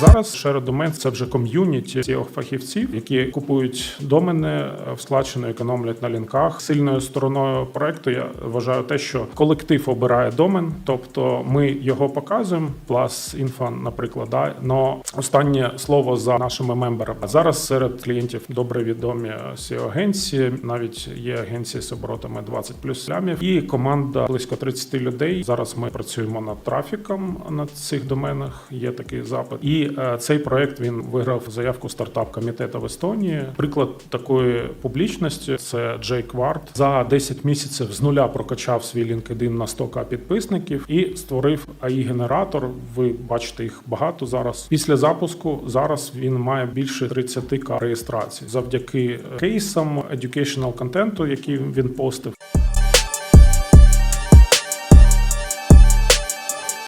Зараз Share Domain – це вже ком'юніті seo фахівців, які купують домени в складчину, економлять на лінках. Сильною стороною проекту я вважаю те, що колектив обирає домен, тобто ми його показуємо. Plus Info, наприклад, да, но останнє слово за нашими мемберами. Зараз серед клієнтів добре відомі seo агенції навіть є агенції з оборотами 20 плюс лямів, і команда близько 30 людей. Зараз ми працюємо над трафіком на цих доменах. Є такий запит, і е, цей проект він виграв заявку стартап комітету в Естонії. Приклад такої публічності це Джей Кварт за 10 місяців з нуля прокачав свій LinkedIn на 100к підписників і створив ai генератор Ви бачите їх багато зараз. Після запуску зараз він має більше 30к реєстрацій завдяки кейсам educational контенту, який він постив.